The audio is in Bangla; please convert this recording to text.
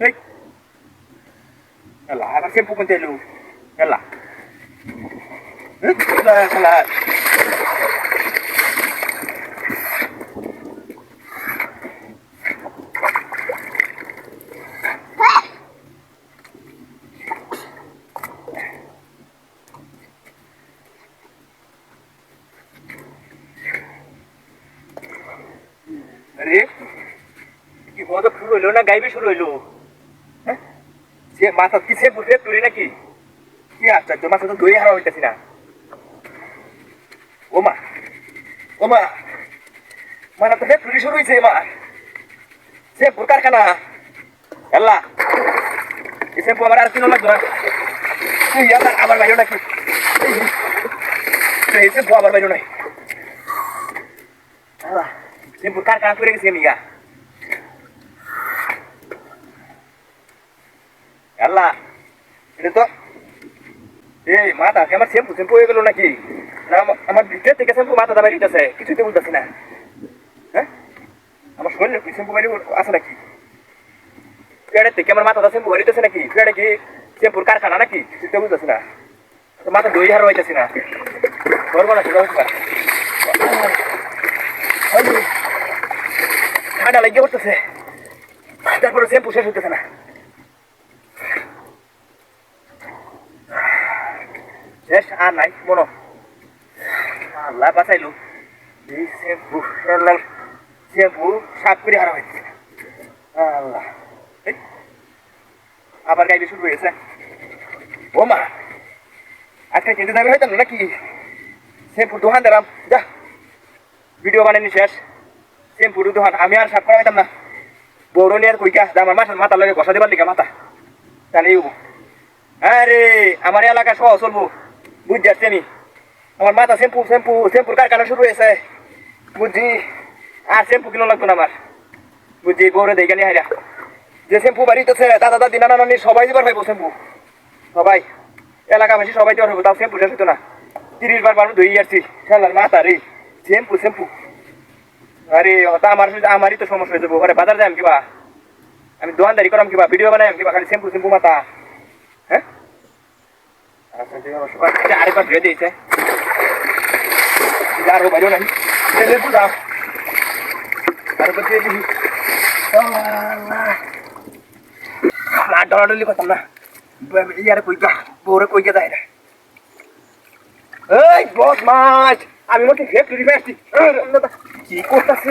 এই এলা আবার শ্যাম্পু কিনতে এলু এলা এলা এলা আরে কি বন্ধ শুরু হইল না গাইবে শুরু হইল মাথা কি সে বুঝে তুলি নাকি? কি আশ্চর্য মাথা তো দই হারা হইতেছি না। ও মা ও মা মানে তো ফের চুরি শুরু হয়েছে মা। সে পুর কারখানা এল্লা শ্যাম্পু আমার আর কিনো লাগবে? না তুই আবার আবার বাইরে নাকি? শ্যাম্পু আবার বাইরে নাই। আল্লাহ শ্যাম্পু কারখানা করে গেছি আমি আল্লাহ এটা তো এই মাথা আমার শ্যাম্পু শ্যাম্পু হয়ে গেল নাকি আমার ভিতর থেকে শ্যাম্পু মাথা দাবাই দিতেছে কিছুই তো বলতেছি না হ্যাঁ আমার শরীরে কি শ্যাম্পু বাড়ি আছে নাকি পেড়ে থেকে আমার মাথা শ্যাম্পু বাড়িতেছে নাকি পেড়ে কি শ্যাম্পুর কারখানা নাকি কিছুই তো বুঝতেছি না মাথা দই হার হইতেছি না করব না সেটা হচ্ছে ঠান্ডা লাগিয়ে পড়তেছে তারপরে শ্যাম্পু শেষ হইতেছে না শেষ নাই আল্লাহ শ্যাম্পু শ্যাম্পু আবার গাইবে শুরু হয়েছে মা নাকি? শ্যাম্পুর দোকান দিলাম, যা। ভিডিও বানানি শেষ। শ্যাম্পুর দোকান আমি আর সাপ করা হইতাম না। বৌর নিয়ে আর কইকা আমার মাথা মাথা লাগে ঘষা দেবার লিখা মাথা। তাহলে আরে, আমার এলাকা সহ চলবো বুঝ যাচ্ছি আমি আমার মাথা শ্যাম্পু শ্যাম্পু, শ্যাম্পুর কারখানা শুরু হয়েছে। বুঝছি, আর শ্যাম্পু কিনো লাগবে না আমার। বুঝছি বউরে দেখে নিয়ে হাইরা। যে শ্যাম্পু বাড়িতেছে দাদা, দাদি, নানা, নানি, সবাই দিবার পাইবো শ্যাম্পু। সবাই, এলাকাবাসী সবাই দিবার পাইবো তাও শ্যাম্পু শেষ হতো না। তিরিশ বার মানুষ ধুই আসছি। খেলার মাথা রে, শ্যাম্পু শ্যাম্পু। আরে, তা আমার আমারই তো সমস্যা হয়ে যাব। ঘরে বাজার যাই কিবা? আমি দোকানদারি করাম কিবা? ভিডিও বানাই কিবা? খালি শ্যাম্পু শ্যাম্পু মাথা। হ্যাঁ? দিয়েছে আর ও বাইরেও নাই ছেলে বুঝাও আরেকবার ধুয়ে দিবি না ডলাডলি করতাম না ইয়ারে কইকা বউরে কইকে যায় না এই বস মাছ আমি মোটে ফেক্টরি ফেস্টি কি করতেছি